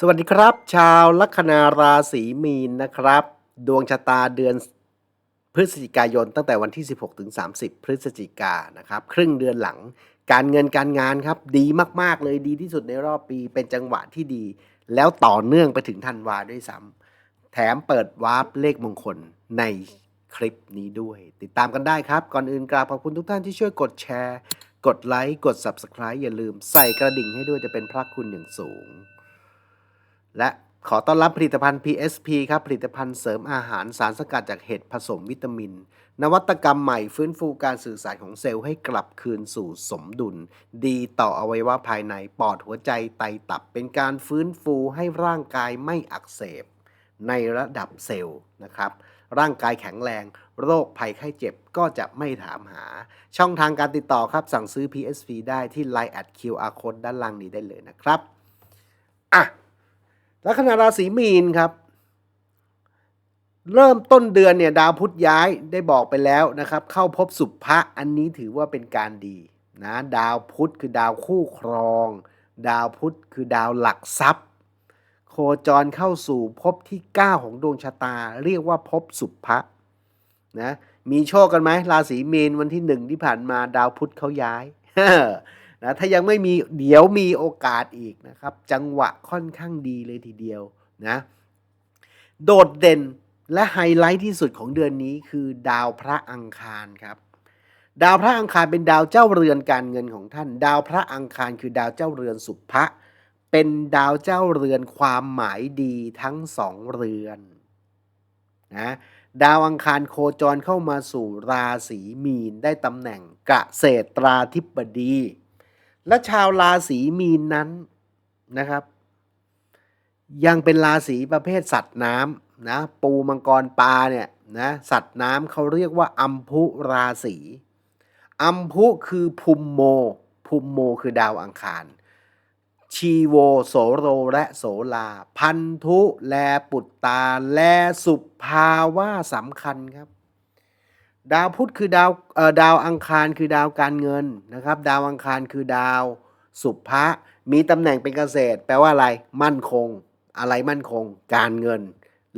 สวัสดีครับ ชาวลัคนาราศีมีนนะครับ ดวงชะตาเดือนพฤศจิกายนตั้งแต่วันที่ 16 ถึง 30 พฤศจิกานนะครับ ครึ่งเดือนหลัง การเงินการงานครับ ดีมาก ๆ เลยดีที่สุดในรอบปีเป็นจังหวะที่ดี แล้วต่อเนื่องไปถึงธันวาด้วยซ้ำแถมเปิดวาร์ปเลขมงคลในคลิปนี้ด้วย ติดตามกันได้ครับ ก่อนอื่นกราบขอบคุณทุกท่านที่ช่วยกดแชร์ กดไลค์กด Subscribe อย่าลืมใส่กระดิ่งให้ด้วยจะเป็นพระคุณอย่างสูง และขอต้อนรับผลิตภัณฑ์ PSP ครับ ผลิตภัณฑ์เสริมอาหารสารสกัดจากเห็ดผสมวิตามิน นวัตกรรมใหม่ฟื้นฟูการสื่อสารของเซลล์ให้กลับคืนสู่สมดุล ดีต่ออวัยวะภายในปอดหัวใจไตตับ เป็นการฟื้นฟูให้ร่างกายไม่อักเสบ ในระดับเซลล์นะครับ ร่างกายแข็งแรง โรคภัยไข้เจ็บก็จะไม่ถามหา ช่องทางการติดต่อครับสั่งซื้อ PSP ได้ที่ Line at QR code ด้านล่างนี้ได้เลยนะครับอะ ลัคนาราศีมีนครับ เริ่มต้นเดือนเนี่ยดาวพุธย้ายได้บอกไปแล้วนะครับ เข้าพบสุภะอันนี้ถือว่าเป็นการดีนะดาวพุธคือดาวคู่ครอง ดาวพุธคือดาวหลักทรัพย์ โคจรเข้าสู่ภพที่ 9 ของดวงชะตา เรียกว่าภพสุภะนะมีโชคกันไหมราศีมีนวันที่หนึ่งที่ผ่านมาดาวพุธเขาย้าย นะถ้ายังไม่มีเดี๋ยวมีโอกาสอีกนะครับ จังหวะค่อนข้างดีเลยทีเดียวนะโดดเด่นและไฮไลท์ที่สุดของเดือนนี้คือดาวพระอังคารครับ ดาวพระอังคารเป็นดาวเจ้าเรือนการเงินของท่าน ดาวพระอังคารคือดาวเจ้าเรือนสุภะเป็นดาวเจ้าเรือนความหมายดีทั้งสองเรือนนะดาวอังคารโคจรเข้ามาสู่ราศีมีนได้ตำแหน่งเกษตราธิบดี และชาวราศีมีนนั้นนะครับ ยังเป็นราศีประเภทสัตว์น้ำนะปูมังกรปลาเนี่ยนะสัตว์น้ำเขาเรียกว่าอัมพุราศีอัมพุคือภูมิโมภูมิโมคือดาวอังคาร ชีโวโสโรและโสลา พันธุ แลปุตตา แลสุภาวะสำคัญครับ ดาวพุธคือดาวดาวอังคารคือดาวการเงินนะครับ ดาวอังคารคือดาวสุภะมีตำแหน่งเป็นเกษตร แปลว่าอะไรมั่นคง อะไรมั่นคง การเงิน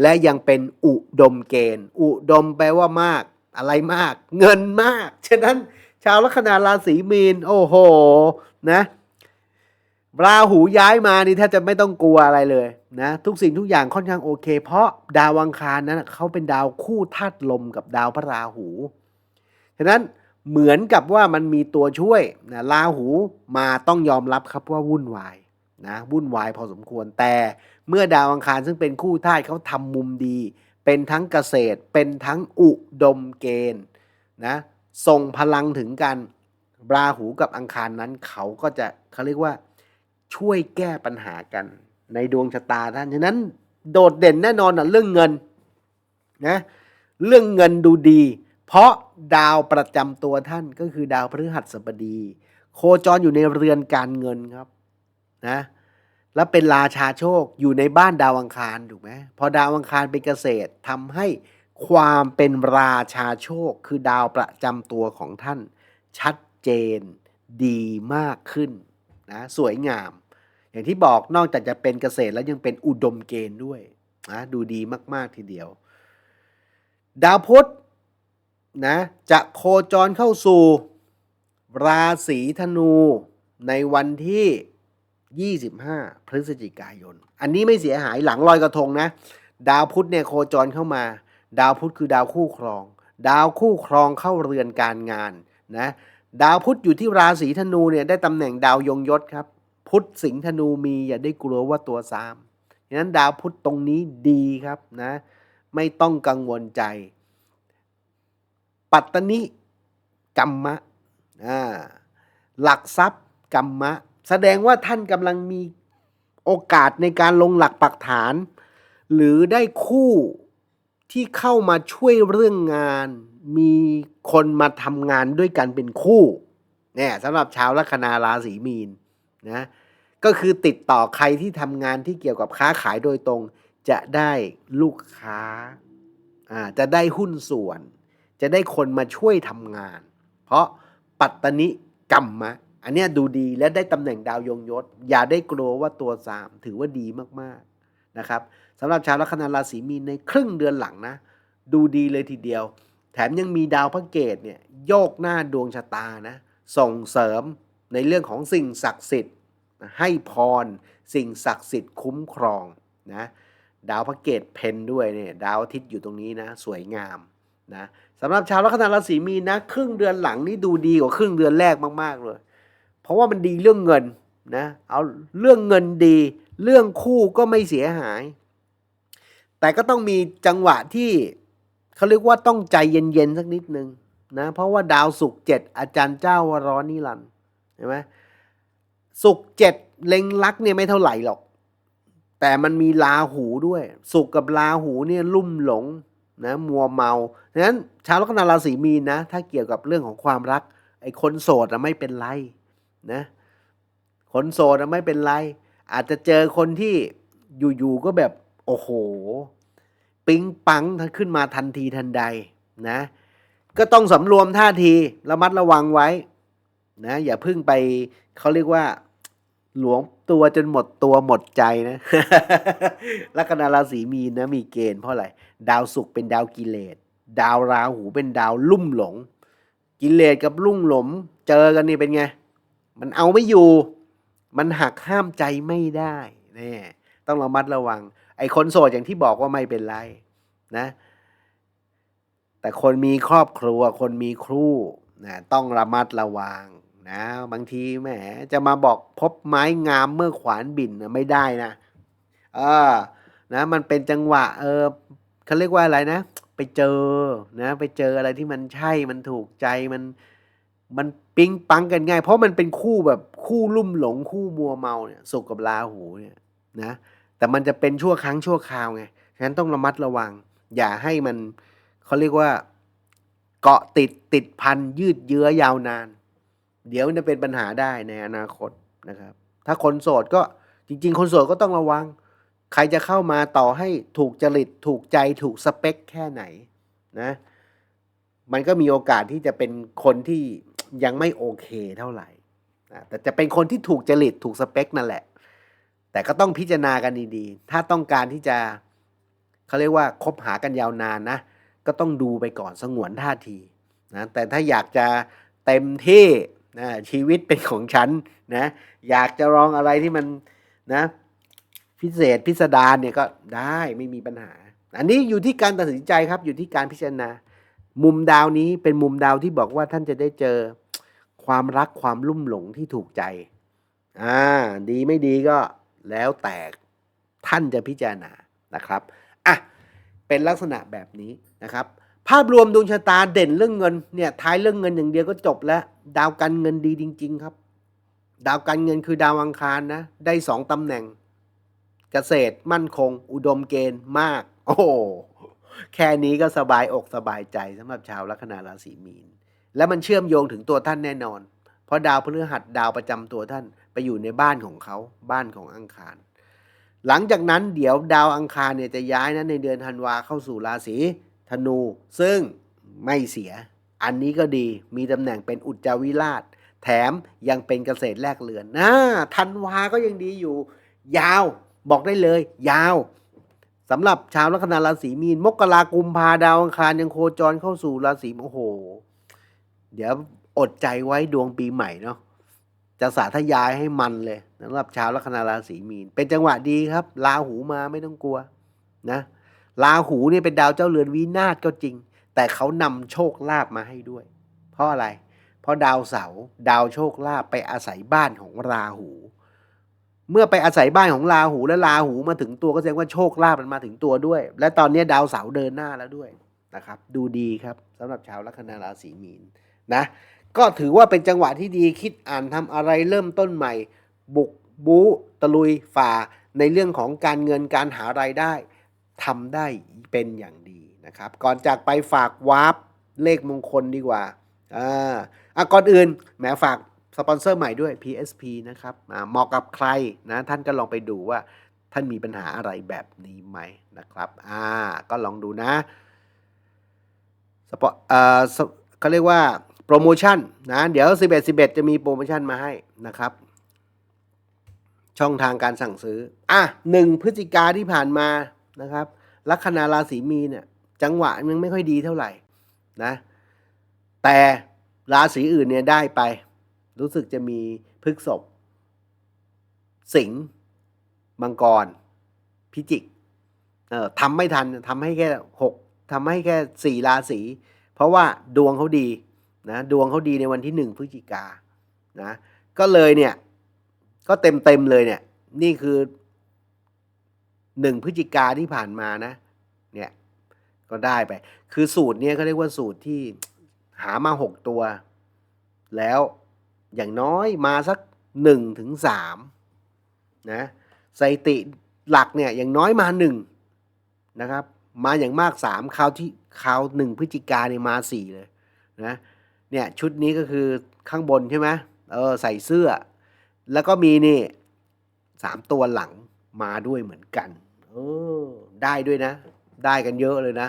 และยังเป็นอุดมเกณฑ์ อุดมแปลว่ามาก อะไรมาก เงินมาก ฉะนั้นชาวลัคนาราศีมีน โอ้โห นะ ราหูย้ายมานี่แทบจะไม่ต้องกลัวอะไรเลยนะทุกสิ่งทุกอย่างค่อนข้างโอเค เพราะดาวอังคารนั้นเขาเป็นดาวคู่ธาตุลมกับดาวพระราหู ฉะนั้นเหมือนกับว่ามันมีตัวช่วยนะราหูมาต้องยอมรับครับว่าวุ่นวายนะวุ่นวายพอสมควรแต่เมื่อดาวอังคารซึ่งเป็นคู่ธาตุเขาทำมุมดี เป็นทั้งเกษตรเป็นทั้งอุดมเกณฑ์นะส่งพลังถึงกันราหูกับอังคารนั้นเขาก็จะเขาเรียกว่า ช่วยแก้ปัญหากัน ในดวงชะตาท่านฉะนั้น โดดเด่นแน่นอนนะเรื่องเงินนะเรื่องเงินดูดี เพราะดาวประจำตัวท่านก็คือดาวพฤหัสบดี โคจรอยู่ในเรือนการเงินครับนะและเป็นราชาโชคอยู่ในบ้านดาวอังคารถูกไหมพอดาวอังคารเป็นเกษตรทำให้ความเป็นราชาโชคคือดาวประจำตัวของท่าน ชัดเจนดีมากขึ้นนะสวยงาม อย่างที่บอกนอกจากจะเป็นเกษตรแล้วยังเป็นอุดมเกณฑ์ด้วยนะดูดีมากๆทีเดียว ดาวพุธนะจะโคจรเข้าสู่ ราศีธนูในวันที่ 25 พฤศจิกายน อันนี้ไม่เสียหายหลังลอยกระทงนะ ดาวพุธเนี่ยโคจรเข้ามา ดาวพุธคือดาวคู่ครอง ดาวคู่ครองเข้าเรือนการงานนะ ดาวพุธอยู่ที่ราศีธนูเนี่ยได้ตำแหน่งดาวยงยศครับ พุธสิงห์ธนูมีอย่าได้กลัวว่าตัวซามฉะนั้นดาวพุธตรงนี้ดีครับนะ ไม่ต้องกังวลใจ ปัตตนิกัมมะหลักทรัพย์กัมมะ แสดงว่าท่านกำลังมีโอกาสในการลงหลักปักฐาน หรือได้คู่ที่เข้ามาช่วยเรื่องงาน มีคนมาทำงานด้วยกันเป็นคู่เนี่ยสำหรับชาวลัคนาราศีมีนนะ ก็คือติดต่อใครที่ทำงานที่เกี่ยวกับค้าขายโดยตรง จะได้ลูกค้าอ่าจะได้หุ้นส่วน จะได้คนมาช่วยทำงาน เพราะปัตตนิกรรมะ อันเนี้ยดูดีและได้ตำแหน่งดาวยงยศ อย่าได้กลัวว่าตัวสามถือว่าดีมากๆนะครับสำหรับชาวลัคนาราศีมีนในครึ่งเดือนหลังนะ ดูดีเลยทีเดียว แถมยังมีดาวพระเกตเนี่ยโยกหน้าดวงชะตานะส่งเสริมในเรื่องของสิ่งศักดิ์สิทธิ์ ให้พรสิ่งศักดิ์สิทธิ์คุ้มครองนะดาวพระเกตเพนด้วยเนี่ยดาวอาทิตย์อยู่ตรงนี้นะสวยงามนะสำหรับชาวลัคนาราศีมีนนะครึ่งเดือนหลังนี่ดูดีกว่าครึ่งเดือนแรกมากๆเลย เพราะว่ามันดีเรื่องเงินนะเอาเรื่องเงินดี เรื่องคู่ก็ไม่เสียหาย แต่ก็ต้องมีจังหวะที่เขาเรียกว่าต้องใจเย็นๆสักนิดนึงนะเพราะว่าดาวศุกร์เจ็ดอาจารย์เจ้าวร้อนิรันดร์เห็นไหม ศุกเจ็ดเล็งลักเนี่ยไม่เท่าไหร่หรอก แต่มันมีลาหูด้วยศุกกับลาหูเนี่ยลุ่มหลงนะมัวเมาฉะนั้นชาวลัคนาราศีมีนนะ ถ้าเกี่ยวกับเรื่องของความรัก ไอ้คนโสดอะไม่เป็นไรนะคนโสดอะไม่เป็นไร อาจจะเจอคนที่อยู่ๆก็แบบโอ้โห ปิ๊งปังทั้งขึ้นมาทันทีทันใดนะ ก็ต้องสำรวมท่าทีระมัดระวังไว้ นะอย่าเพิ่งไปเขาเรียกว่า หลวงตัวจนหมดตัวหมดใจนะลัคนาราศีมีนนะมีเกณฑ์เพราะอะไรดาวศุกร์เป็นดาวกิเลสดาวราหูเป็นดาวลุ่มหลง กิเลสกับลุ่มหลงเจอกันนี่เป็นไง มันเอาไม่อยู่ มันหักห้ามใจไม่ได้นี่ต้องระมัดระวัง ไอ้คนโสดอย่างที่บอกว่าไม่เป็นไรนะ แต่คนมีครอบครัวคนมีครูนะต้องระมัดระวัง นะบางทีแหมจะมาบอกพบไม้งามเมื่อขวานบินนะไม่ได้นะเออนะ มันเป็นจังหวะ เออเขาเรียกว่าอะไรนะ ไปเจอนะ ไปเจออะไรที่มันใช่มันถูกใจมัน มันปิ๊งปังกันง่าย เพราะมันเป็นคู่แบบคู่ลุ่มหลงคู่มัวเมาเนี่ยสุกกับลาหูเนี่ยนะ แต่มันจะเป็นชั่วครั้งชั่วคราวไงฉะนั้นต้องระมัดระวัง อย่าให้มันเขาเรียกว่า เกาะติดติดพันยืดเยื้อยาวนาน เดี๋ยวมันจะเป็นปัญหาได้ในอนาคตนะครับ ถ้าคนโสดก็จริง ๆ คนโสดก็ต้องระวัง ใครจะเข้ามาต่อให้ถูกจริตถูกใจถูกสเปคแค่ไหนนะมันก็มีโอกาสที่จะเป็นคนที่ยังไม่โอเคเท่าไหร่นะแต่จะเป็นคนที่ถูกจริตถูกสเปคนั่นแหละ แต่ก็ต้องพิจารณากันดีๆ ถ้าต้องการที่จะเขาเรียกว่าคบหากันยาวนานนะ ก็ต้องดูไปก่อนสงวนท่าทีนะแต่ถ้าอยากจะเต็มที่ นะชีวิตเป็นของฉันนะอยากจะลองอะไรที่มันนะพิเศษพิสดารเนี่ยก็ได้ไม่มีปัญหา อันนี้อยู่ที่การตัดสินใจครับอยู่ที่การพิจารณา มุมดาวนี้เป็นมุมดาวที่บอกว่าท่านจะได้เจอความรักความลุ่มหลงที่ถูกใจอ่าดีไม่ดีก็แล้วแต่ท่านจะพิจารณานะครับอะเป็นลักษณะแบบนี้นะครับ ภาพรวมดวงชะตาเด่นเรื่องเงินเนี่ยท้ายเรื่องเงินอย่างเดียวก็จบแล้ว ดาวการเงินดีจริง ๆ ครับ ดาวการเงินคือดาวอังคารนะ ได้สองตำแหน่ง เกษตรมั่นคง อุดมเกณฑ์มาก โอ้แค่นี้ก็สบายอกสบายใจสำหรับชาวลัคนาราศีมีน และมันเชื่อมโยงถึงตัวท่านแน่นอน เพราะดาวพฤหัสดาวประจำตัวท่านไปอยู่ในบ้านของเขาบ้านของอังคาร หลังจากนั้นเดี๋ยวดาวอังคารเนี่ยจะย้ายนะในเดือนธันวาเข้าสู่ราศี ธนู ซึ่งไม่เสีย อันนี้ก็ดีมีตำแหน่งเป็นอุจจาวิราช แถมยังเป็นเกษตรแลกเรือนนะธันวาก็ยังดีอยู่ ยาวบอกได้เลย ยาวสำหรับชาวลัคนาราศีมีน มกรากุมภาดาวอังคารยังโคจรเข้าสู่ราศีโอ้โห เดี๋ยวอดใจไว้ดวงปีใหม่เนาะจะสาธยายให้มันเลยสำหรับชาวลัคนาราศีมีน เป็นจังหวะดีครับลาหูมาไม่ต้องกลัวนะ ลาหูเนี่ยเป็นดาวเจ้าเรือนวินาศก็จริง แต่เขานำโชคลาภมาให้ด้วย เพราะอะไร เพราะดาวเสาร์ดาวโชคลาภไปอาศัยบ้านของราหู เมื่อไปอาศัยบ้านของราหูและราหูมาถึงตัวก็แสดงว่าโชคลาภมันมาถึงตัวด้วย และตอนนี้ดาวเสาร์เดินหน้าแล้วด้วยนะครับ ดูดีครับสำหรับชาวลัคนาราศีมีนนะ ก็ถือว่าเป็นจังหวะที่ดีคิดอ่านทำอะไรเริ่มต้นใหม่ บุกบูตะลุยฝ่าในเรื่องของการเงินการหารายได้ ทำได้เป็นอย่างดีนะครับ ก่อนจากไปฝากวาร์ปเลขมงคลดีกว่าอ่าอะก่อนอื่นแหมฝากสปอนเซอร์ใหม่ด้วย PSP นะครับเหมาะกับใครนะท่านก็ลองไปดูว่าท่านมีปัญหาอะไรแบบนี้ไหมนะครับ อ่า ก็ลองดูนะสปอเอ่อเขาเรียกว่าโปรโมชั่นนะ เดี๋ยว 11 11 จะมีโปรโมชั่นมาให้นะครับ ช่องทางการสั่งซื้อ อะหนึ่งพฤศจิกาที่ผ่านมา นะครับลัคนาราศีมีเนี่ยจังหวะยังไม่ค่อยดีเท่าไหร่นะแต่ราศีอื่นเนี่ยได้ไป รู้สึกจะมีพฤกษบสิงห์มังกร พิจิกเอ่อทำไม่ทันทำให้แค่หกทำให้แค่สี่ราศีเพราะว่าดวงเขาดีนะดวงเขาดีในวันที่หนึ่งพฤศจิกานะก็เลยเนี่ยก็เต็มเต็มเลยเนี่ยนี่คือ หนึ่งพฤศจิกาที่ผ่านมานะ เนี่ย ก็ได้ไป คือสูตรเนี้ยเขาเรียกว่าสูตรที่หามาหกตัว แล้วอย่างน้อยมาสักหนึ่งถึงสามนะสถิติหลักเนี่ยอย่างน้อยมาหนึ่งนะครับ มาอย่างมากสามคราวที่คราวหนึ่งพฤศจิกาเนี่ยมาสี่เลยนะเนี่ยชุดนี้ก็คือข้างบนใช่ไหมเออใส่เสื้อ แล้วก็มีนี่สามตัวหลังมาด้วยเหมือนกัน ออได้ด้วยนะ ได้กันเยอะเลยนะ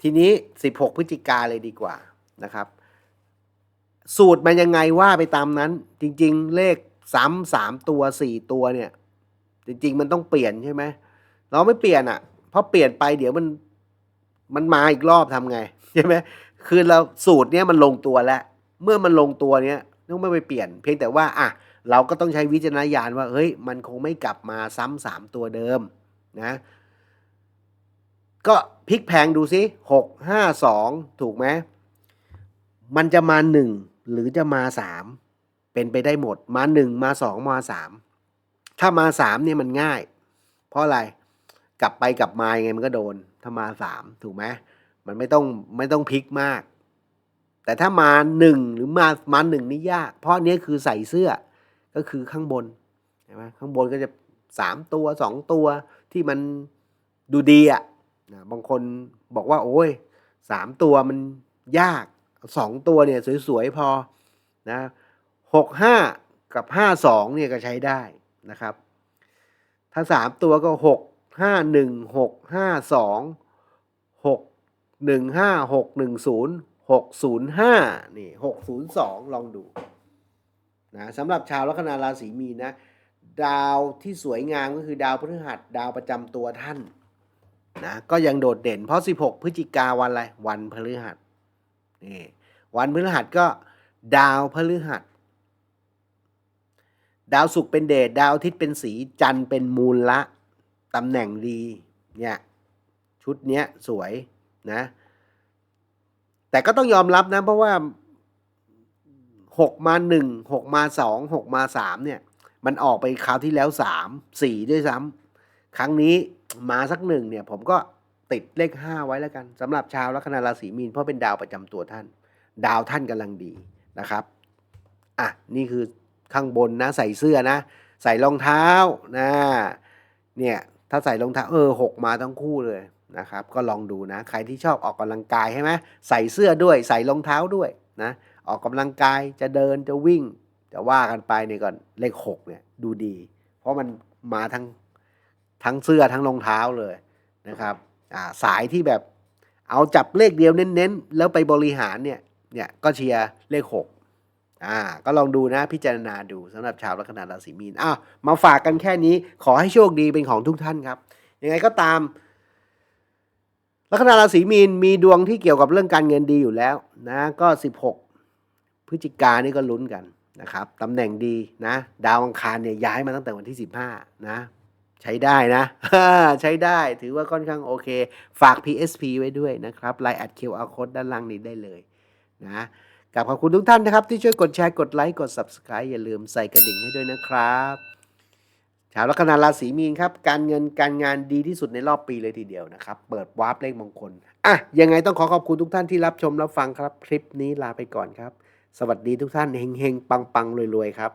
ทีนี้ 16 พฤศจิกาเลยดีกว่านะครับ สูตรมันยังไงว่าไปตามนั้น จริง ๆ เลขซ้ำสามตัวสี่ตัวเนี่ย จริง ๆ มันต้องเปลี่ยนใช่ไหมเราไม่เปลี่ยนอะ เพราะเปลี่ยนไปเดี๋ยวมันมันมาอีกรอบทำไงใช่ไหมคือเราสูตรเนี้ยมันลงตัวแล้ว เมื่อมันลงตัวเนี้ยต้องไม่ไปเปลี่ยน เพียงแต่ว่าอะ เราก็ต้องใช้วิจารณญาณว่าเฮ้ยมันคงไม่กลับมาซ้ำสามตัวเดิมนะก็พลิกแพงดูซิหกห้าสองถูกไหมมันจะมาหนึ่งหรือจะมาสามเป็นไปได้หมดมาหนึ่งมาสองมาสามถ้ามาสามเนี่ยมันง่าย เพราะอะไรกลับไปกลับมายังไงมันก็โดน ถ้ามาสามถูกไหมมันไม่ต้องไม่ต้องพลิกมาก แต่ถ้ามาหนึ่งหรือมามาหนึ่งนี่ยาก เพราะอันนี้คือใส่เสื้อ ก็คือข้างบนใช่ไหมข้างบนก็จะสามตัวสองตัวที่มันดูดีอะนะบางคนบอกว่า โอ้ยสามตัวมันยากสองตัวเนี่ยสวยๆพอนะหกห้ากับห้าสองเนี่ยก็ใช้ได้นะครับ ถ้าสามตัวก็หกห้าหนึ่งหกห้าสองหกหนึ่งห้าหกหนึ่งศูนย์หกศูนย์ห้านี่หกศูนย์สองลองดู นะสำหรับชาวลัคนาราศีมีนนะดาวที่สวยงามก็คือดาวพฤหัสดาวประจำตัวท่านนะก็ยังโดดเด่นเพราะ 16 พฤศจิกาวันอะไรวันพฤหัสนี่วันพฤหัสก็ดาวพฤหัส ดาวศุกร์เป็นเดชดาวอาทิตย์เป็นสีจันทร์เป็นมูลละตำแหน่งดีเนี่ยชุดเนี้ยสวยนะแต่ก็ต้องยอมรับนะเพราะว่า หกมาหนึ่งหกมาสองหกมาสามเนี่ย มันออกไปคราวที่แล้วสามสี่ด้วยซ้ำครั้งนี้มาสักหนึ่งเนี่ย ผมก็ติดเลขห้าไว้แล้วกันสำหรับชาวลัคนาราศีมีนเพราะเป็นดาวประจำตัวท่าน ดาวท่านกำลังดีนะครับอะนี่คือข้างบนนะใส่เสื้อนะ ใส่รองเท้านะเนี่ยถ้าใส่รองเท้าเออหกมาทั้งคู่เลยนะครับ ก็ลองดูนะ ใครที่ชอบออกกำลังกายใช่ไหมใส่เสื้อด้วย ใส่รองเท้าด้วยนะ ออกกำลังกายจะเดินจะวิ่งจะว่ากันไปนี่ก่อนเลขหกเนี่ยดูดี เพราะมันมาทั้งทั้งเสื้อทั้งรองเท้าเลยนะครับอ่าสายที่แบบเอาจับเลขเดียวเน้นๆ แล้วไปบริหารเนี่ยเนี่ยก็เชียร์เลขหกอ่าก็ลองดูนะพิจารณาดูสำหรับชาวลัคนาราศีมีนอ้าวมาฝากกันแค่นี้ขอให้โชคดีเป็นของทุกท่านครับ ยังไงก็ตามลัคนาราศีมีนมีดวงที่เกี่ยวกับเรื่องการเงินดีอยู่แล้วนะก็ 16 พฤศจิกานี่ก็ลุ้นกันนะครับตำแหน่งดีนะ ดาวอังคารเนี่ยย้ายมาตั้งแต่วันที่ 15 นะ ใช้ได้นะ ใช้ได้ถือว่าค่อนข้างโอเค ฝาก PSP ไว้ด้วยนะครับไลน์แอด QR code ด้านล่างนี้ได้เลยนะกับขอบคุณทุกท่านนะครับ ที่ช่วยกดแชร์กดไลค์กด Subscribe อย่าลืมใส่กระดิ่งให้ด้วยนะครับชาวลัคนาราศีมีนครับ การเงินการงานดีที่สุดในรอบปีเลยทีเดียวนะครับ เปิดวาร์ปเลขมงคลอะยังไงต้องขอขอบคุณทุกท่านที่รับชมรับฟังครับ คลิปนี้ลาไปก่อนครับ สวัสดีทุกท่านเฮงๆ ปังๆรวยๆ ครับ